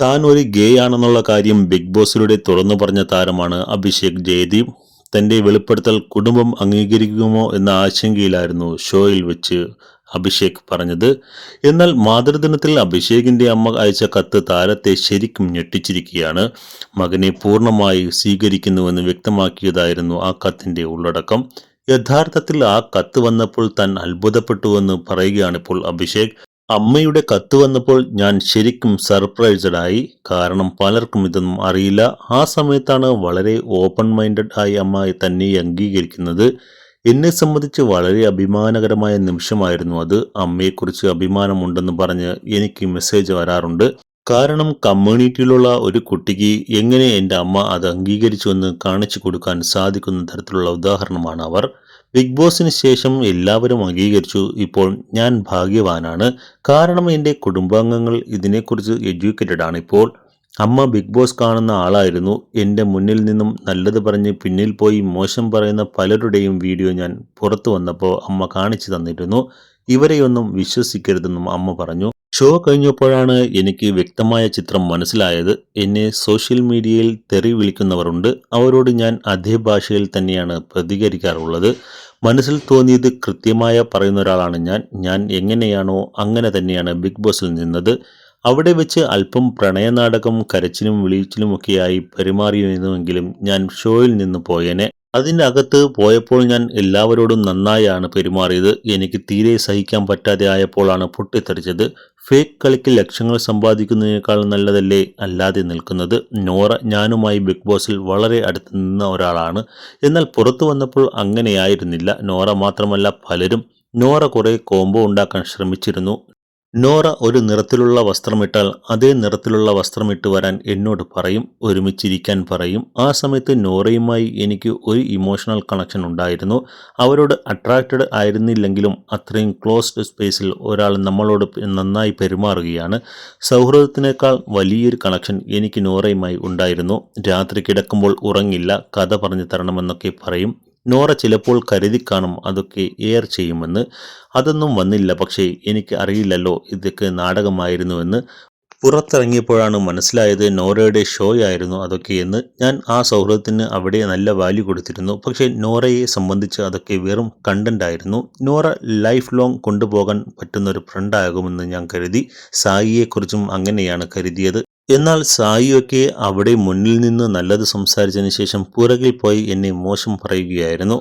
താൻ ഒരു ഗേ ആണെന്നുള്ള കാര്യം ബിഗ് ബോസിലൂടെ തുറന്നു പറഞ്ഞ താരമാണ് അഭിഷേക് ജയദീപ്. തന്റെ വെളിപ്പെടുത്തൽ കുടുംബം അംഗീകരിക്കുമോ എന്ന ആശങ്കയിലായിരുന്നു ഷോയിൽ വെച്ച് അഭിഷേക് പറഞ്ഞത്. എന്നാൽ മാതൃദിനത്തിൽ അഭിഷേകിന്റെ അമ്മ അയച്ച കത്ത് താരത്തെ ശരിക്കും ഞെട്ടിച്ചിരിക്കുകയാണ്. മകനെ പൂർണമായി സ്വീകരിക്കുന്നുവെന്ന് വ്യക്തമാക്കിയതായിരുന്നു ആ കത്തിന്റെ ഉള്ളടക്കം. യഥാർത്ഥത്തിൽ ആ കത്ത് വന്നപ്പോൾ താൻ അത്ഭുതപ്പെട്ടുവെന്ന് പറയുകയാണിപ്പോൾ അഭിഷേക്. അമ്മയുടെ കത്ത് വന്നപ്പോൾ ഞാൻ ശരിക്കും സർപ്രൈസ്ഡ് ആയി. കാരണം പലർക്കും ഇതൊന്നും അറിയില്ല. ആ സമയത്താണ് വളരെ ഓപ്പൺ മൈൻഡഡ് ആയി അമ്മ തന്നെ അംഗീകരിക്കുന്നത്. എന്നെ സംബന്ധിച്ച് വളരെ അഭിമാനകരമായ നിമിഷമായിരുന്നു അത്. അമ്മയെക്കുറിച്ച് അഭിമാനമുണ്ടെന്ന് പറഞ്ഞ് എനിക്ക് മെസ്സേജ് വരാറുണ്ട്. കാരണം കമ്മ്യൂണിറ്റിയിലുള്ള ഒരു കുട്ടിക്ക് എങ്ങനെ എന്റെ അമ്മ അത് അംഗീകരിച്ചുവെന്ന് കാണിച്ചു കൊടുക്കാൻ സാധിക്കുന്ന തരത്തിലുള്ള ഉദാഹരണമാണ് അവർ. ബിഗ് ബോസിന് ശേഷം എല്ലാവരും അംഗീകരിച്ചു. ഇപ്പോൾ ഞാൻ ഭാഗ്യവാനാണ്. കാരണം എന്റെ കുടുംബാംഗങ്ങൾ ഇതിനെക്കുറിച്ച് എഡ്യൂക്കേറ്റഡ് ആണ് ഇപ്പോൾ. അമ്മ ബിഗ് ബോസ് കാണുന്ന ആളായിരുന്നു. എന്റെ മുന്നിൽ നിന്നും നല്ലത് പറഞ്ഞ് പിന്നിൽ പോയി മോശം പറയുന്ന പലരുടെയും വീഡിയോ ഞാൻ പുറത്തു വന്നപ്പോൾ അമ്മ കാണിച്ചു തന്നിരുന്നു. ഇവരെയൊന്നും വിശ്വസിക്കരുതെന്നും അമ്മ പറഞ്ഞു. ഷോ കഴിഞ്ഞപ്പോഴാണ് എനിക്ക് വ്യക്തമായ ചിത്രം മനസ്സിലായത്. എന്നെ സോഷ്യൽ മീഡിയയിൽ തെറി വിളിക്കുന്നവരുണ്ട്. അവരോട് ഞാൻ അതേ ഭാഷയിൽ തന്നെയാണ് പ്രതികരിക്കാറുള്ളത്. മനസ്സിൽ തോന്നിയത് കൃത്യമായ പറയുന്ന ഒരാളാണ് ഞാൻ. ഞാൻ എങ്ങനെയാണോ അങ്ങനെ തന്നെയാണ് ബിഗ് ബോസിൽ നിന്നത്. അവിടെ വെച്ച് അല്പം പ്രണയനാടകം കരച്ചിലും വിളിച്ചിലുമൊക്കെയായി പെരുമാറിയിരുന്നുവെങ്കിലും ഞാൻ ഷോയിൽ നിന്ന് പോയേനെ. അതിന്റെ അകത്ത് പോയപ്പോൾ ഞാൻ എല്ലാവരോടും നന്നായാണ് പെരുമാറിയത്. എനിക്ക് തീരെ സഹിക്കാൻ പറ്റാതെ ആയപ്പോഴാണ് പൊട്ടിത്തെറിച്ചത്. ഫേക്ക് കളിക്ക് ലക്ഷങ്ങൾ സമ്പാദിക്കുന്നതിനേക്കാൾ നല്ലതല്ലേ? അല്ലാതെ നിൽക്കുന്നത്. നോറ ഞാനുമായി ബിഗ് ബോസിൽ വളരെ അടുത്ത് നിന്ന ഒരാളാണ്. എന്നാൽ പുറത്തു വന്നപ്പോൾ അങ്ങനെയായിരുന്നില്ല. നോറ മാത്രമല്ല പലരും. നോറ കുറേ കോംബോ ഉണ്ടാക്കാൻ ശ്രമിച്ചിരുന്നു. നോറ ഒരു നിറത്തിലുള്ള വസ്ത്രമിട്ടാൽ അതേ നിറത്തിലുള്ള വസ്ത്രമിട്ട് വരാൻ എന്നോട് പറയും ഒരുമിച്ചിരിക്കാൻ പറയും. ആ സമയത്ത് നോറയുമായി എനിക്ക് ഒരു ഇമോഷണൽ കണക്ഷൻ ഉണ്ടായിരുന്നു. അവരോട് അട്രാക്റ്റഡ് ആയിരുന്നില്ലെങ്കിലും അത്രയും ക്ലോസ്ഡ് സ്പേസിൽ ഒരാൾ നമ്മളോട് നന്നായി പെരുമാറുകയാണ്. സൗഹൃദത്തിനേക്കാൾ വലിയൊരു കണക്ഷൻ എനിക്ക് നോറയുമായി ഉണ്ടായിരുന്നു. രാത്രി കിടക്കുമ്പോൾ ഉറങ്ങില്ല കഥ പറഞ്ഞു തരണമെന്നൊക്കെ പറയും. നോറ ചിലപ്പോൾ കരുതി കാണും അതൊക്കെ എയർ ചെയ്യുമെന്ന്. അതൊന്നും വന്നില്ല. പക്ഷേ എനിക്ക് അറിയില്ലല്ലോ ഇതൊക്കെ നാടകമായിരുന്നുവെന്ന്. പുറത്തിറങ്ങിയപ്പോഴാണ് മനസ്സിലായത് നോറയുടെ ഷോയായിരുന്നു അതൊക്കെയെന്ന്. ഞാൻ ആ സൗഹൃദത്തിന് അവിടെ നല്ല വാല്യൂ കൊടുത്തിരുന്നു. പക്ഷേ നോറയെ സംബന്ധിച്ച് അതൊക്കെ വെറും കണ്ടന്റ് ആയിരുന്നു. നോറ ലൈഫ് ലോങ് കൊണ്ടുപോകാൻ പറ്റുന്നൊരു ഫ്രണ്ടാകുമെന്ന് ഞാൻ കരുതി. സായിയെക്കുറിച്ചും അങ്ങനെയാണ് കരുതിയത്. എന്നാൽ സായിയൊക്കെ അവിടെ മുന്നിൽ നിന്ന് നല്ലത് സംസാരിച്ചതിന് ശേഷം പുറകിൽ പോയി എന്നെ മോശം പറയുകയായിരുന്നു.